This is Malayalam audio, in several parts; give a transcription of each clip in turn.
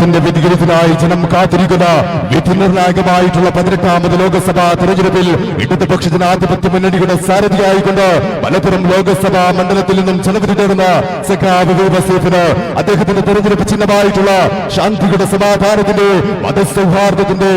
ജനാധിപത്യത്തിന്റെ വ്യതികരത്തിനായി ജനം കാത്തിരിക്കുന്ന വിധി നിർണായകമായിട്ടുള്ള പതിനെട്ടാമത് ലോക്സഭാ തെരഞ്ഞെടുപ്പിൽ ഇടതുപക്ഷ ജനാധിപത്യ മുന്നണിയുടെ സാരഥിയായിക്കൊണ്ട് മലപ്പുറം ലോകസഭാ മണ്ഡലത്തിൽ നിന്നും ജനവിധി തേടുന്ന സഖാബ് അദ്ദേഹത്തിന്റെ തെരഞ്ഞെടുപ്പ് ചിഹ്നമായിട്ടുള്ള ശാന്തിയുടെ സമാധാനത്തിന്റെ മതസൗഹാർദ്ദത്തിന്റെ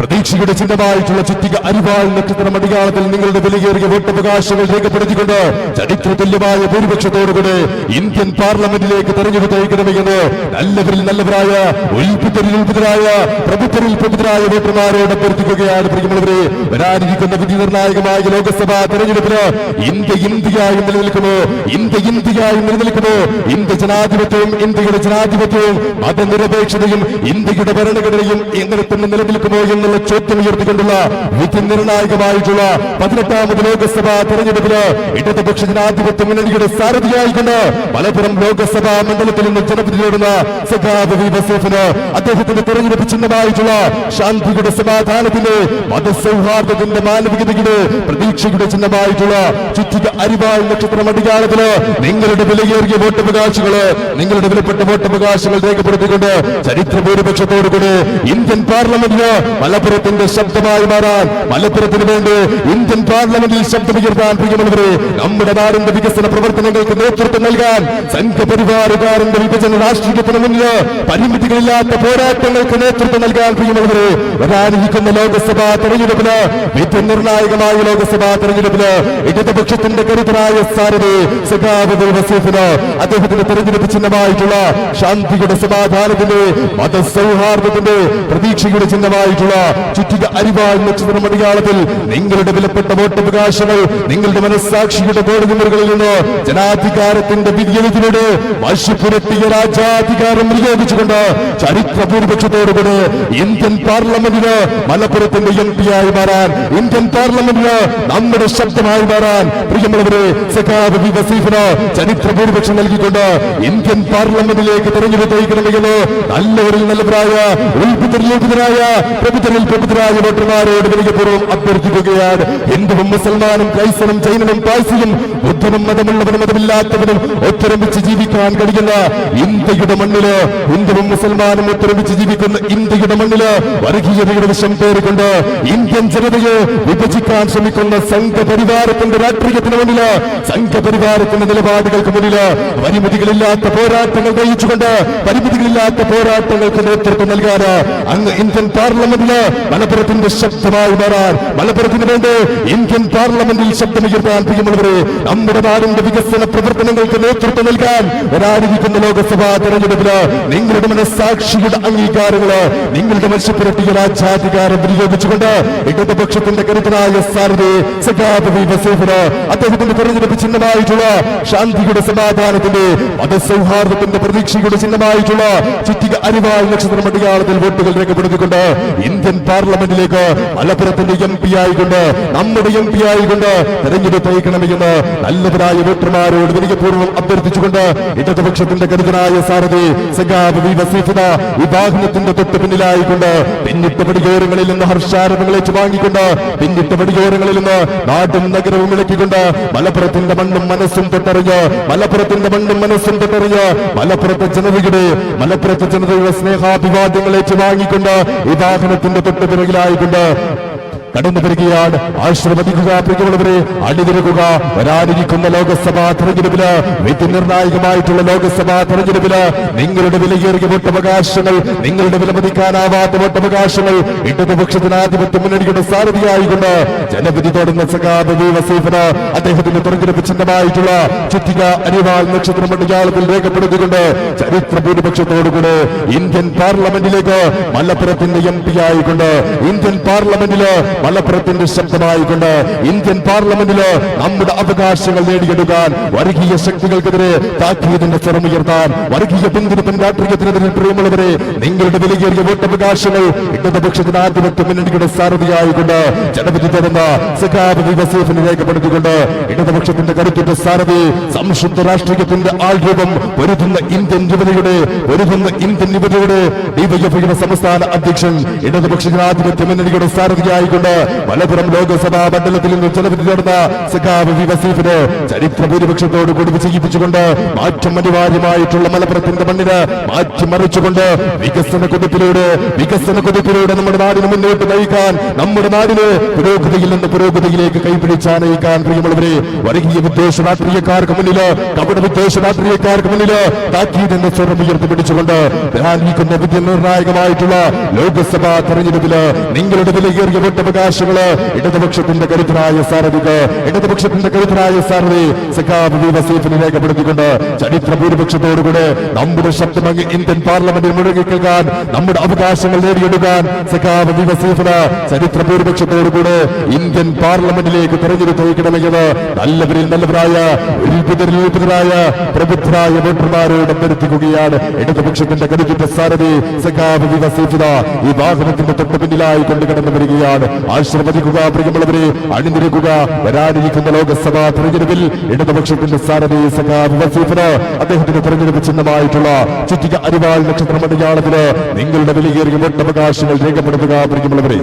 പ്രതീക്ഷയുടെ ചിഹ്നമായിട്ടുള്ള ചുറ്റിക അരിവാൾ നക്ഷത്രം അടിയാളത്തിൽ നിങ്ങളുടെ വിലയേറിയ വോട്ടവകാശങ്ങൾ രേഖപ്പെടുത്തിക്കൊണ്ട് ചരിത്ര തുല്യമായ ഭൂരിപക്ഷത്തോടുകൂടി ഇന്ത്യൻ പാർലമെന്റിലേക്ക് തെരഞ്ഞെടുത്തേക്കണമെന്ന് നല്ലവരിൽ നല്ലവരായ ഉൽപിതരിൽ ഉൽപിതരായ പ്രബുദ്ധരിൽ പ്രബുദ്ധരായ വോട്ടർമാരോട് അഭ്യർത്ഥിക്കുകയാണ് പ്രിയമുള്ളവരെ. വരാനിരിക്കുന്ന വിധി നിർണായകമായ ലോക്സഭാ തെരഞ്ഞെടുപ്പിന് ഇന്ത്യ ഇന്ത്യയായി നിലനിൽക്കുമോ? ഇന്ത്യ ഇന്ത്യയായി നിലനിൽക്കുമോ? ഇന്ത്യ ജനാധിപത്യവും ഇന്ത്യയുടെ ജനാധിപത്യവും മതനിരപേക്ഷതയും ഇന്ത്യയുടെ ഭരണഘടനയും എങ്ങനെ തന്നെ നിലനിൽക്കുമോ എന്നുള്ള ചോദ്യം ഉയർത്തിക്കൊണ്ടുള്ള വിധി നിർണായകമായിട്ടുള്ള പതിനെട്ടാമത് ലോകസഭാ തെരഞ്ഞെടുപ്പിൽ ഇടതുപക്ഷ ജനാധിപത്യ മുന്നണിയുടെ സാരഥിയായിക്കൊണ്ട് മലപ്പുറം ലോകസഭാ മണ്ഡലത്തിൽ നിന്ന് ജനവിധി നേടുന്ന സഖാവ് വി വസീഫിന് അദ്ദേഹത്തിന്റെ തെരഞ്ഞെടുപ്പ് ചിഹ്നമായിട്ടുള്ള ശാന്തിയുടെ സമാധാനത്തിന്റെ മതസൗഹാർദ്ദത്തിന്റെ മാനവികതയുടെ പ്രതീക്ഷയുടെ ചിഹ്നമായിട്ടുള്ള ചുറ്റിക അരിവാൾ നക്ഷത്രം അടികാലത്തിൽ നിങ്ങളുടെ വിലയേറിയ വോട്ടവകാശികൾ നിങ്ങളുടെ വിലപ്പെട്ട വോട്ടവകാശങ്ങൾ രേഖപ്പെടുത്തിക്കൊണ്ട് ചരിത്ര ഭൂരിപക്ഷത്തോടുകൂടി ഇന്ത്യൻ പാർലമെന്റിന് മലപ്പുറത്തിന്റെ ശബ്ദമായി മാറാൻ മലപ്പുറത്തിന് വേണ്ടി ഇന്ത്യൻ പാർലമെന്റിൽ ശബ്ദമുയർത്താൻ പ്രിയമുള്ളവരെ നമ്മുടെ നാടിന്റെ വികസന പ്രവർത്തനങ്ങൾക്ക് നേതൃത്വം നൽകാൻ സംഘപരിവാറുകാരന്റെ വിഭജന രാഷ്ട്രീയത്തിന് മുന്നിൽ പരിമിതികളില്ലാത്ത പോരാട്ടങ്ങൾക്ക് നേതൃത്വം നൽകാൻ പ്രിയമുള്ളവരെ വരാനിരിക്കുന്ന ലോക്സഭാ തെരഞ്ഞെടുപ്പിന് ഏറ്റവും നിർണായകമായ ലോക്സഭാ തെരഞ്ഞെടുപ്പിന് ഇടതുപക്ഷത്തിന്റെ കരുതരായ സഖാവ് വി. വസീഫിന് അദ്ദേഹത്തിന്റെ തെരഞ്ഞെടുപ്പ് ചിഹ്നമായിട്ടുള്ള ശാന്തിയുടെ സമാധാനത്തിന്റെ മതസൗഹാർദ്ദത്തിന്റെ പ്രതീക്ഷയുടെ ചിഹ്നമായിട്ടുള്ള ചുറ്റിക അരിവാൾ നക്ഷത്രം അടിയാളത്തിൽ നിങ്ങളുടെ വിലപ്പെട്ട വോട്ടവകാശങ്ങൾ നിങ്ങളുടെ മനസ്സാക്ഷിയുടെ കോടതിമുറികളിൽ നിന്ന് ജനാധികാരത്തിന്റെ വിധിയെഴുതിലൂടെ വശ്യപുരത്തിയ രാജാധികാരം വിനിയോഗിച്ചുകൊണ്ട് ചരിത്ര ഭൂരിപക്ഷത്തോടുകൂടി ഇന്ത്യൻ പാർലമെന്റിന് മലപ്പുറത്തിന്റെ എം പി ആയി മാറാൻ ഇന്ത്യൻ പാർലമെന്റിന് നമ്മുടെ ശബ്ദമായി മാറാൻ പ്രിയമുള്ളവരെ സഖാബ് വി. വസീഫിന് ചരിത്രപൂർവക്ഷം നൽകിക്കൊണ്ട് ഇന്ത്യൻ പാർലമെന്റിലേക്ക് തെരഞ്ഞെടുത്തയക്കണമെന്ന് നല്ലവരിൽ നല്ലവരായ ഉത്ഭുതരിലോപിതരായ പ്രബുദ്ധരിൽ വോട്ടർമാരോട് വിനയപൂർവം അഭ്യർത്ഥിക്കുകയാണ്. ഹിന്ദുവും മുസൽമാനും ക്രൈസ്തവനും ജൈനനും പാഴ്സിയും ബുദ്ധനും മതമുള്ളവനും മതമില്ലാത്തവനും ഒത്തൊരുമിച്ച് ജീവിക്കാൻ കഴിയുന്ന ഇന്ത്യയുടെ മണ്ണിൽ ഹിന്ദുവും മുസൽമാനും ഒത്തൊരുമിച്ച് ജീവിക്കുന്ന ഇന്ത്യയുടെ മണ്ണിൽ വർഗീയതയുടെ വിഷം പേറിക്കൊണ്ട് ഇന്ത്യൻ ജനതയെ വിഭജിക്കാൻ ശ്രമിക്കുന്ന സംഘപരിവാരത്തിന്റെ രാഷ്ട്രീയത്തിന് മുന്നിൽ സംഘപരിവാരത്തിന്റെ നിലപാടുകൾക്ക് മുന്നിൽ പരിമിതികളില്ലാത്ത പോരാട്ടങ്ങൾ നയിച്ചുകൊണ്ട് പരിമിതികളില്ലാത്ത പോരാട്ടങ്ങൾക്ക് നേതൃത്വം നൽകാൻ അങ്ങ് ഇന്ത്യൻ പാർലമെന്റിൽ മലപ്പുറത്തിന്റെ ശബ്ദമായി മാറാൻ മലപ്പുറത്തിന് വേണ്ടി ഇന്ത്യൻ പാർലമെന്റിൽ ശബ്ദമുയർത്താൻ പ്രിയമുള്ളവരെ നമ്മുടെ നാടിന്റെ വികസന പ്രവർത്തനങ്ങൾക്ക് നേതൃത്വം നൽകാൻ വരാനിരിക്കുന്ന ലോകസഭാ തെരഞ്ഞെടുപ്പിന് നിങ്ങളുടെ മനസ്സാക്ഷിയുടെ അംഗീകാരങ്ങൾ നിങ്ങളുടെ മത്സ്യപ്പുരട്ടിയ രാജ്യാധികാരം വിനിയോഗിച്ചുകൊണ്ട് ഇടതുപക്ഷത്തിന്റെ കരുത്തനായ സാരഥി സഖാബ് അദ്ദേഹത്തിന്റെ തെരഞ്ഞെടുപ്പ് ചിഹ്നമായിട്ടുള്ള ശാന്തിയുടെ സമാധാനത്തിന്റെ മതസൗഹാർദ്ദത്തിന്റെ പ്രതീക്ഷയുടെ ചിഹ്നമായിട്ടുള്ള ചുറ്റിക അരിവാൾ നക്ഷത്രം അടിയാളത്തിൽ വോട്ടുകൾ രേഖപ്പെടുത്തിക്കൊണ്ട് ഇന്ത്യൻ പാർലമെന്റിലേക്ക് മലപ്പുറത്തിന്റെ എം പി ആയിക്കൊണ്ട് നമ്മുടെ എം പി ആയിക്കൊണ്ട് തെരഞ്ഞെടുത്തയക്കണമെന്ന് നല്ലവരായ വോട്ടർമാരോട് വിനയപൂർവം അഭ്യർത്ഥിച്ചുകൊണ്ട് ഇടതുപക്ഷത്തിന്റെ കരുതനായ സാരഥി സഖാബ് വി. വസീഫിന് ഈ തൊട്ട് പിന്നിലായിക്കൊണ്ട് പിന്നിട്ട പടിയോരങ്ങളിൽ നിന്ന് ഹർഷാരവങ്ങൾ ഏറ്റുവാങ്ങിക്കൊണ്ട് പിന്നിട്ട പടിയോരങ്ങളിൽ നിന്ന് നാടും നഗരവും ഇളക്കിക്കൊണ്ട് മലപ്പുറത്തിന്റെ മണ്ണും മനസ്സും തൊട്ടറിഞ്ഞ് മലപ്പുറത്തിന്റെ മണ്ണും മനസ്സും തൊട്ടറിഞ്ഞ് മലപ്പുറത്തെ ജനതയുടെ മലപ്പുറത്തെ ജനതയുടെ സ്നേഹാഭിവാദ്യങ്ങൾ ഏറ്റുവാങ്ങിക്കൊണ്ട് ഈ തൊട്ട് പിറകിലായിക്കൊണ്ട് കടന്നു വരികയാണ് ആശ്രമിക്കുക പ്രിയമുള്ളവരെ അണിനിരക്കുക വരാനിരിക്കുന്ന ലോകസഭാ തെരഞ്ഞെടുപ്പിൽ വിധി നിർണായകമായിട്ടുള്ള ലോകസഭാ തെരഞ്ഞെടുപ്പിൽ നിങ്ങളുടെ വിലയേറിയ വോട്ടവകാശങ്ങൾ നിങ്ങളുടെ വിലമതിക്കാനാവാത്ത വോട്ടവകാശങ്ങൾ ഇടതുപക്ഷത്തിനാധിപത്യം മുന്നണിയുടെ സാരഥിയായിക്കൊണ്ട് ജനവിധി തുടങ്ങുന്ന സഖാബ്. വസീഫിന് അദ്ദേഹത്തിന്റെ തെരഞ്ഞെടുപ്പ് ചിഹ്നമായിട്ടുള്ള ചുറ്റിക അനിവാൾ നക്ഷത്രം മണ്ഡലത്തിൽ രേഖപ്പെടുത്തിക്കൊണ്ട് ചരിത്ര ഭൂരിപക്ഷത്തോടുകൂടെ ഇന്ത്യൻ പാർലമെന്റിലേക്ക് മലപ്പുറത്തിന്റെ എം പി ആയിക്കൊണ്ട് ഇന്ത്യൻ പാർലമെന്റിൽ മലപ്പുറത്തിന്റെ ശബ്ദമായിക്കൊണ്ട് ഇന്ത്യൻ പാർലമെന്റിൽ നമ്മുടെ അവകാശങ്ങൾ നേടിയെടുക്കാൻ വർഗീയ ശക്തികൾക്കെതിരെ താക്കീതിന്റെ സ്വരമുയർത്താൻ വർഗീയ പിന്തിരിപ്പൻ രാഷ്ട്രീയത്തിനെതിരെ പ്രിയമുള്ളവരെ നിങ്ങളുടെ വിലയേറിയ വോട്ടവകാശങ്ങൾ ഇടതുപക്ഷത്തിന് ആധിപത്യ മുന്നണിയുടെ സാരഥിയായിക്കൊണ്ട് ജനവിധി തരുന്ന സഖാബി വസീഫിന് രേഖപ്പെടുത്തിക്കൊണ്ട് ഇടതുപക്ഷത്തിന്റെ കരുത്തിന്റെ സാരഥി സംശുദ്ധ രാഷ്ട്രീയത്തിന്റെ ആൾരൂപം പൊരുതുന്ന ഇന്ത്യൻ യുവതിയുടെ പൊരുതുന്ന ഇന്ത്യൻ യുവതയുടെ ഡിവൈഎഫ്ഐയുടെ സംസ്ഥാന അധ്യക്ഷൻ ഇടതുപക്ഷ ജനാധിപത്യ മുന്നണിയുടെ സാരഥിയായിക്കൊണ്ട് മലപ്പുറം ലോകസഭാ മണ്ഡലത്തിൽ നിന്ന് ചെലവിൽ നടന്ന വി വസീഫിന് ചരിത്ര ഭൂരിപക്ഷത്തോട് കൂടി വിജയിപ്പിച്ചുകൊണ്ട് മാറ്റം അനിവാര്യമായിട്ടുള്ള മലപ്പുറത്തിന്റെ മണ്ണിന് മാറ്റിമറിച്ചുകൊണ്ട് വികസന കുതിപ്പിലൂടെ വികസന കുതിപ്പിലൂടെ നമ്മുടെ നാടിന് മുന്നോട്ട് നയിക്കാൻ നമ്മുടെ നാടിന് പുരോഗതിയിൽ നിന്ന് പുരോഗതിയിലേക്ക് കൈപിടിച്ചാനയിക്കാൻ പ്രിയമുള്ളവരെ വർഗീയ വിദ്വേഷ രാഷ്ട്രീയക്കാർക്ക് മുന്നിൽ കപട വിദ്വേഷ രാഷ്ട്രീയക്കാർക്ക് മുന്നിൽ താക്കീതെന്ന സ്വരം ഉയർത്തിപ്പിടിച്ചുകൊണ്ട് വരാനിരിക്കുന്ന വിധിനിർണായകമായിട്ടുള്ള ലോകസഭാ തെരഞ്ഞെടുപ്പിൽ നിങ്ങളുടെ വിലയേറിയ വോട്ടവകാശങ്ങൾ ഇടതുപക്ഷത്തിന്റെ കരുത്തരായ സാരഥിക്ക് ഇടതുപക്ഷത്തിന്റെ കരുത്തരായ സാരഥി സഖാബ് രേഖപ്പെടുത്തിക്കൊണ്ട് ചരിത്ര ഭൂരിപക്ഷത്തോടുകൂടെ നമ്മുടെ ശബ്ദം ഇന്ത്യൻ പാർലമെന്റിൽ മുഴുകി നമ്മുടെ അവകാശങ്ങൾ നേടിയെടുക്കാൻ സഖാബ് വസീഫിന് ചരിത്ര ഭൂരിപക്ഷത്തോടുകൂടെ ഇന്ത്യൻ പാർലമെന്റിലേക്ക് തെരഞ്ഞെടുത്ത് നല്ലവരിൽ നല്ലവരായ ഉൽപിതരായ പ്രബുദ്ധരായ വോട്ടർമാരോട് അഭ്യർത്ഥിക്കുകയാണ് ഇടതുപക്ഷത്തിന്റെ കരുത്തിന്റെ സാരഥി സഖാബ് ഈ വാഹനത്തിന്റെ തൊട്ട് പിന്നിലായി കൊണ്ട് കടന്നു വരികയാണ് ആശ്രവദിക്കുക പ്രിയമുള്ളവരെ അണിനിരക്കുക വരാനിരിക്കുന്ന ലോകസഭാ തെരഞ്ഞെടുപ്പിൽ ഇടതുപക്ഷത്തിന്റെ സാരഥി സഖാബ് വസീഫിന് അദ്ദേഹത്തിന്റെ തെരഞ്ഞെടുപ്പ് ചിഹ്നമായിട്ടുള്ള ചുറ്റിക അരിവാൾ നക്ഷത്ര മലയാളത്തിൽ നിങ്ങളുടെ വിലയേറിയ വോട്ടവകാശങ്ങൾ രേഖപ്പെടുത്തുക പ്രിയമുള്ളവരെ.